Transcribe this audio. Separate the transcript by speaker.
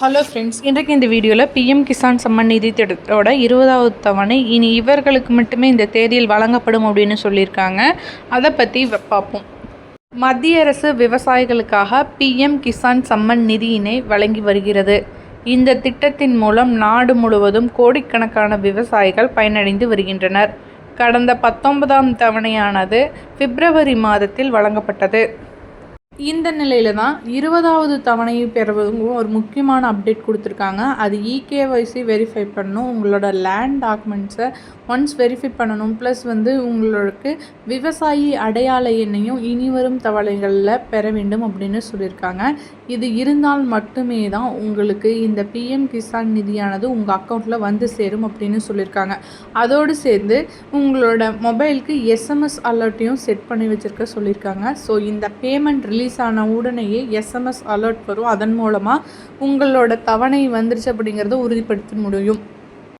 Speaker 1: Hello friends இன்றைக்கு இந்த வீடியோவில் பிஎம் கிசான் சம்மன் நிதி திட்டத்தோட இருபதாவது தவணை. இனி இவர்களுக்கு மட்டுமே இந்த தேதியில் வழங்கப்படும் அப்படின்னு சொல்லியிருக்காங்க. அதை பற்றி வ- பார்ப்போம். மத்திய அரசு விவசாயிகளுக்காக பிஎம் கிசான் சம்மன் நிதியினை வழங்கி வருகிறது. இந்த திட்டத்தின் மூலம் நாடு முழுவதும் கோடிக்கணக்கான விவசாயிகள் பயனடைந்து வருகின்றனர். கடந்த பத்தொன்பதாம் தவணையானது பிப்ரவரி மாதத்தில் வழங்கப்பட்டது. இந்த நிலையில் தான் இருபதாவது தவணையை பெறவும் ஒரு முக்கியமான அப்டேட் கொடுத்துருக்காங்க. அது இகேஒய்சி வெரிஃபை பண்ணணும். உங்களோட லேண்ட் டாக்குமெண்ட்ஸை ஒன்ஸ் வெரிஃபை பண்ணணும். ப்ளஸ் வந்து உங்களுக்கு விவசாயி அடையாள எண்ணையும் இனி வரும் தவணைகளில் பெற வேண்டும் அப்படின்னு சொல்லியிருக்காங்க. இது இருந்தால் மட்டுமே தான் உங்களுக்கு இந்த பிஎம் கிசான் நிதியானது உங்கள் அக்கௌண்ட்டில் வந்து சேரும் அப்படின்னு சொல்லியிருக்காங்க. அதோடு சேர்ந்து உங்களோட மொபைலுக்கு எஸ்எம்எஸ் அலர்ட்டையும் செட் பண்ணி வச்சுருக்க சொல்லியிருக்காங்க. ஸோ இந்த பேமெண்ட் ரிலீஸ் ஆன உடனேயே எஸ்எம்எஸ் அலர்ட் வரும். அதன் மூலமாக உங்களோட தவணை வந்துருச்சு அப்படிங்கிறத உறுதிப்படுத்த முடியும்.